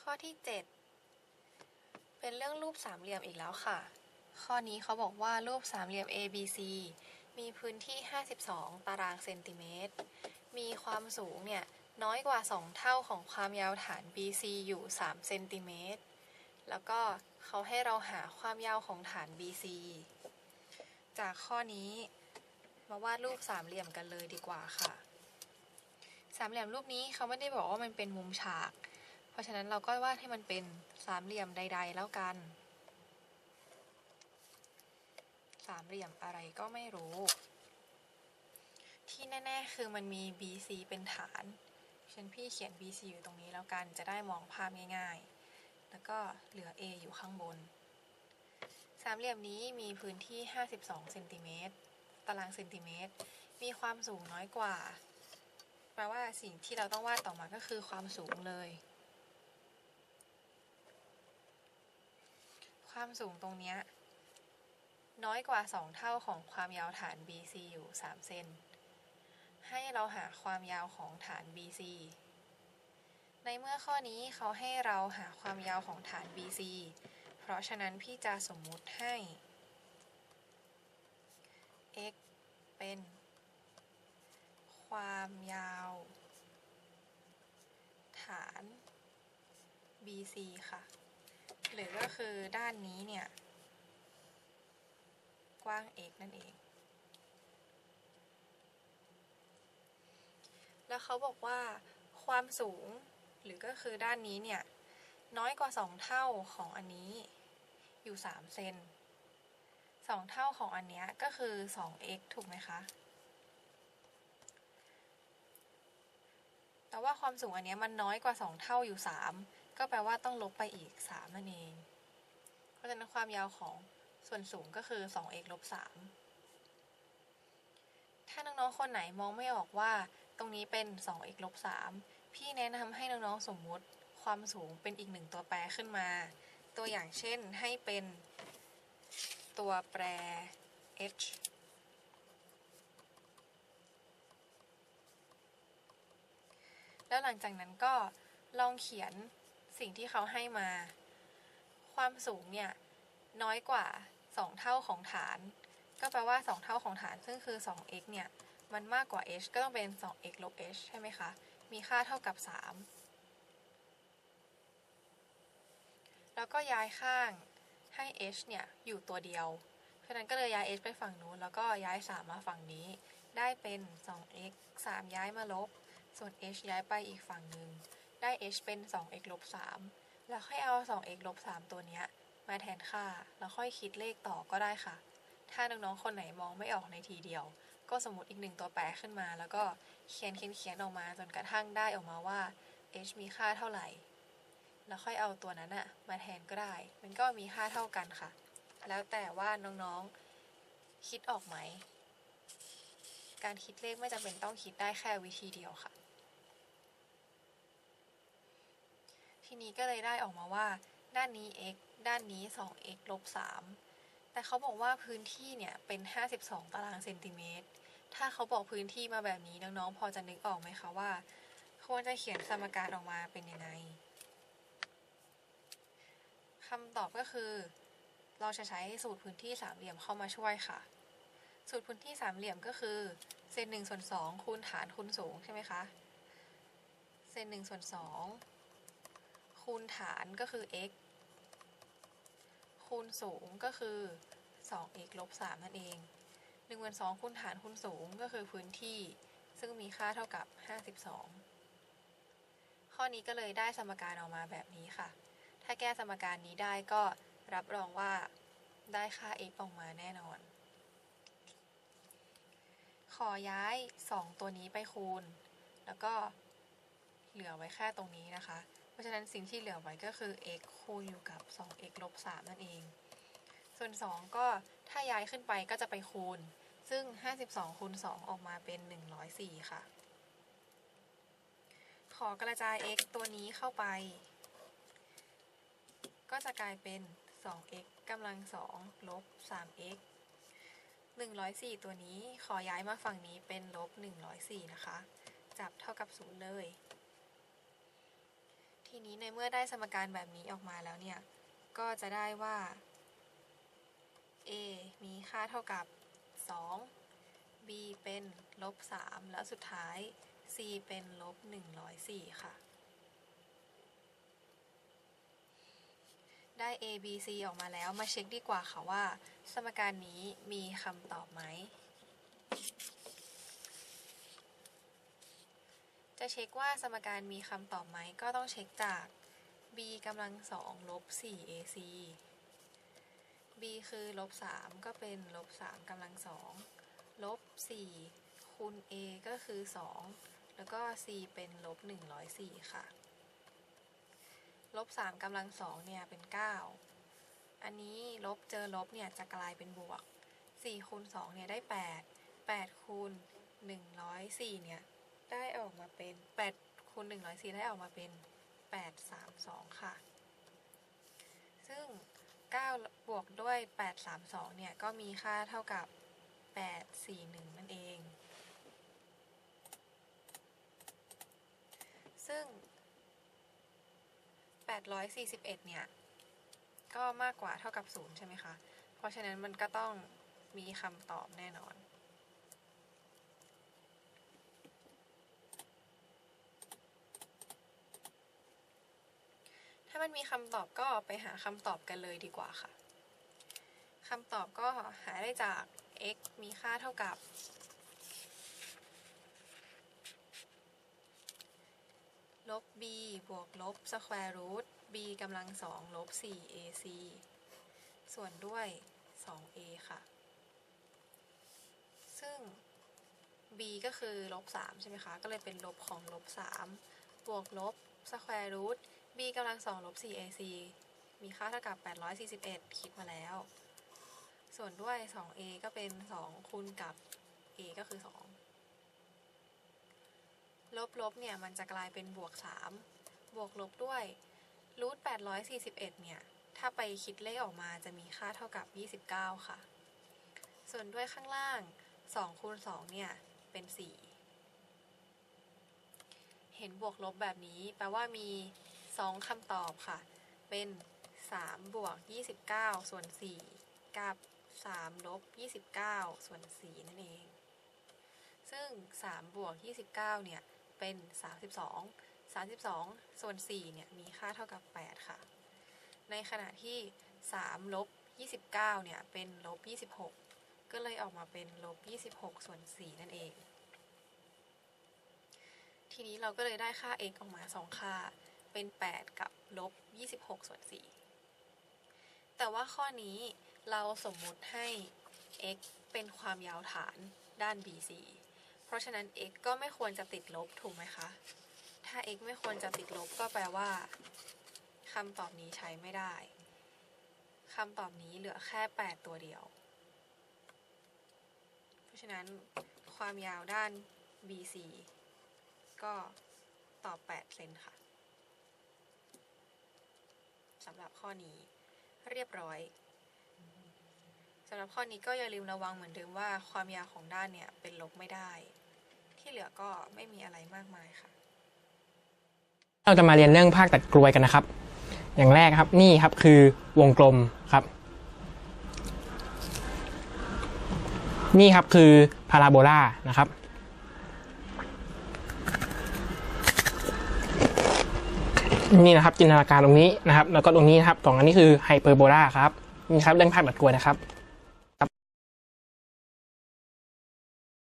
ข้อที่ 7 เป็นเรื่องรูปสามเหลี่ยมอีกแล้วค่ะ ข้อนี้เขาบอกว่ารูปสามเหลี่ยม ABC มีพื้นที่ 52 ตารางเซนติเมตร มีความสูงเนี่ยน้อยกว่า 2 เท่าของความยาวฐาน BC อยู่ 3 เซนติเมตร แล้วก็เขาให้เราหาความยาวของฐาน BC จากข้อนี้มาวาดรูปสามเหลี่ยมกันเลยดีกว่าค่ะ สามเหลี่ยมรูปนี้เขาไม่ได้บอกว่ามันเป็นมุมฉาก ราะฉะนั้นเราก็วาดให้มันเป็นสามเหลี่ยมใด ๆ แล้วกัน สามเหลี่ยมอะไรก็ไม่รู้ ที่แน่ ๆ คือมันมี BC เป็นฐานฉันพี่เขียน BC อยู่ตรงนี้แล้วกันจะได้มองภาพง่าย ๆ แล้วก็เหลือ A อยู่ข้างบน สามเหลี่ยมนี้มีพื้นที่ 52เซนติเมตรตารางเซนติเมตร มีความสูงน้อยกว่า แปลว่าสิ่งที่เราต้องวาดต่อมาก็คือความสูงเลย ความสูงตรงเนี้ยน้อยกว่า 2 เท่าของความยาวฐาน BC อยู่ 3 เซน ให้เราหาความยาวของฐาน BC ในเมื่อข้อนี้เขาให้เราหาความยาวของฐาน BC เพราะฉะนั้นพี่จะสมมุติให้ x เป็น ความยาว ฐาน BC ค่ะ หรือก็คือด้านนี้เนี่ย กว้าง x นั่นเอง แล้วเขาบอกว่าความสูงหรือก็คือด้านนี้เนี่ย น้อยกว่า 2 เท่าของอันนี้อยู่ 3 เซน2 เท่าของอันเนี้ยก็คือ 2x ถูกไหมคะ แต่ว่าความสูงอันเนี้ยมันน้อยกว่า 2 เท่าอยู่ 3 ก็แปลว่าต้องลบไปอีก3นั่นเอง เพราะฉะนั้นความยาวของส่วนสูงก็คือ 2x ลบ3ถ้าน้องๆ คนไหนมองไม่ออกว่าตรงนี้เป็น 2x ลบ3พี่แนะนำให้น้องๆ สมมุติความสูงเป็นอีกหนึ่งตัวแปรขึ้นมา ตัวอย่างเช่นให้เป็นตัวแปร h แล้วหลังจากนั้นก็ลองเขียน สิ่งที่เขาให้มา ความสูงเนี่ย น้อยกว่า 2 เท่าของฐาน ก็แปลว่า 2 เท่าของฐาน ซึ่งคือ 2x เนี่ย มันมากกว่า h ก็ต้องเป็น 2x ลบ h ใช่ไหมคะ มีค่าเท่ากับ 3 แล้วก็ย้ายข้างให้ h เนี่ย อยู่ตัวเดียว เพราะนั้นก็เลยย้าย h ไปฝั่งนู้น แล้วก็ย้าย 3 มาฝั่งนี้ ได้เป็น 2x 3 ย้ายมาลบ ส่วน h ย้ายไปอีกฝั่งหนึ่ง ได้ h เป็น 2x ลบ3แล้วค่อยเอา 2x ลบ3ตัวเนี้ยมาแทนค่า แล้วค่อยคิดเลขต่อก็ได้ค่ะ ถ้าน้องๆ คนไหนมองไม่ออกในทีเดียว ก็สมมติอีกหนึ่งตัวแปรขึ้นมา แล้วก็เขียนเขียนเขียนออกมาจนกระทั่งได้ออกมาว่า h มีค่าเท่าไหร่ แล้วค่อยเอาตัวนั้นอะมาแทนก็ได้ มันก็มีค่าเท่ากันค่ะ แล้วแต่ว่าน้องๆ คิดออกไหม การคิดเลขไม่จำเป็นต้องคิดได้แค่วิธีเดียวค่ะ ทีนี้ก็เลยได้ออกมาว่า ด้านนี้ x ด้านนี้ 2x ลบ3แต่เขาบอกว่าพื้นที่เนี่ยเป็น 52 ตารางเซนติเมตร ถ้าเขาบอกพื้นที่มาแบบนี้น้องๆ พอจะนึกออกไหมคะว่าควรจะเขียนสมการออกมาเป็นยังไงคำตอบก็คือ เราจะใช้สูตรพื้นที่สามเหลี่ยมเข้ามาช่วยค่ะ สูตรพื้นที่สามเหลี่ยมก็คือเศษหนึ่งส่วนสองคูณฐานคูณสูงใช่ไหมคะเศษหนึ่งส่วนสอง คูณฐานก็คือ x คูณสูงก็คือ 2x ลบ3นั่นเอง1นึ่งนสองคูณฐานคูณสูงก็คือพื้นที่ ซึ่งมีค่าเท่ากับ 52 ข้อนี้ก็เลยได้สมการออกมาแบบนี้ค่ะ ถ้าแก้สมการนี้ได้ก็รับรองว่าได้ค่า x ออกมาแน่นอน ขอย้าย 2 ตัวนี้ไปคูณ แล้วก็เหลือไว้แค่ตรงนี้นะคะ ราะฉะนั้นสิ่งที่เหลือไว้ก็คือ x คูณอยู่กับ 2x ลบ3นั่นเอง ส่วน 2 ก็ถ้าย้ายขึ้นไปก็จะไปคูณ ซึ่ง 52คูณ2ออกมาเป็น 104 ค่ะ ขอกระจาย x ตัวนี้เข้าไป ก็จะกลายเป็น 2x กำลัง 2 ลบ 3x 104 ตัวนี้ขอย้ายมาฝั่งนี้เป็นลบ 104 นะคะ จับเท่ากับ 0 เลย ทีนี้ในเมื่อได้สมการแบบนี้ออกมาแล้วเนี่ย ก็จะได้ว่า a มีค่าเท่ากับ 2 b เป็นลบ 3 แล้วสุดท้าย c เป็นลบ 104 ค่ะ ได้ a b c ออกมาแล้วมาเช็คดีกว่าค่ะว่า สมการนี้มีคำตอบไหม จะเช็คว่าสมการมีคำตอบไหมก็ต้องเช็คจาก b กำลังสองลบ 4ac b คือลบ 3 ก็เป็นลบ 3กำลังสองลบ 4 คูณ a ก็คือ 2 แล้วก็ c เป็นลบ 104 ค่ะ ลบ 3กำลังสองเนี่ยเป็น 9 อันนี้ลบเจอลบเนี่ยจะกลายเป็นบวก 4 คูณ 2 เนี่ยได้ 8 8 คูณ 104 เนี่ย ได้ออกมาเป็น8คูณ104 ได้ออกมาเป็น 832 ค่ะ ซึ่ง 9 บวกด้วย 832 เนี่ย ก็มีค่าเท่ากับ 841 นั่นเอง ซึ่ง 841 เนี่ย ก็มากกว่าเท่ากับ 0 ใช่ไหมคะ เพราะฉะนั้นมันก็ต้องมีคำตอบแน่นอน มันมีคำตอบก็ไปหาคำตอบกันเลยดีกว่าค่ะคำตอบก็หาได้จาก x มีค่าเท่ากับ ลบ b บวกลบ square root b กำลังสองลบ 4ac ส่วนด้วย 2a ค่ะ ซึ่ง b ก็คือลบ 3 ใช่ไหมคะ ก็เลยเป็นลบของลบ 3 บวกลบ square root b กำลังสองลบ 4ac มีค่าเท่ากับ 841 คิดมาแล้ว ส่วนด้วย 2a ก็เป็น 2 คูณกับ a ก็คือ 2 ลบลบเนี่ย มันจะกลายเป็นบวก 3 บวกลบด้วยรูท841 เนี่ย ถ้าไปคิดเลขออกมาจะมีค่าเท่ากับ 29 ค่ะ ส่วนด้วยข้างล่าง 2 คูณ 2 เนี่ย เป็น 4 เห็นบวกลบแบบนี้แปลว่ามี 2คำตอบค่ะ เป็น3บวก29ส่วน4กับ3ลบ29ส่วน4นั่นเอง ซึ่ง3บวก29เนี่ย เป็น32 32ส่วน4เนี่ย มีค่าเท่ากับ8ค่ะ ในขณะที่3ลบ29เนี่ย เป็นลบ26ก็เลยออกมาเป็นลบ26ส่วน4นั่นเอง ทีนี้เราก็เลยได้ค่า x ออกมา2ค่า เป็น 8 กับลบ 26 ส่วน 4 แต่ว่าข้อนี้เราสมมุติให้ x เป็นความยาวฐานด้าน BC เพราะฉะนั้น x ก็ไม่ควรจะติดลบถูกไหมคะ ถ้า x ไม่ควรจะติดลบก็แปลว่าคำตอบนี้ใช้ไม่ได้คำตอบนี้เหลือแค่ 8 ตัวเดียว เพราะฉะนั้นความยาวด้าน BC ก็ตอบ 8 เซนค่ะ สำหรับข้อนี้ เรียบร้อยสำหรับข้อนี้ก็อย่าลืมระวังเหมือนเดิมว่าความยาวของด้านเนี่ยเป็นลบไม่ได้ ที่เหลือก็ไม่มีอะไรมากมายค่ะ เราจะมาเรียนเรื่องภาคตัดกลวยกันนะครับ อย่างแรกครับนี่ครับคือวงกลมครับ นี่ครับคือพาราโบลานะครับ นี่นะครับจินตนาการตรงนี้นะครับ แล้วก็ตรงนี้นะครับสองอันนี้คือไฮเปอร์โบลาครับนี่ครับเรื่องภาคตัดกลวยนะครับ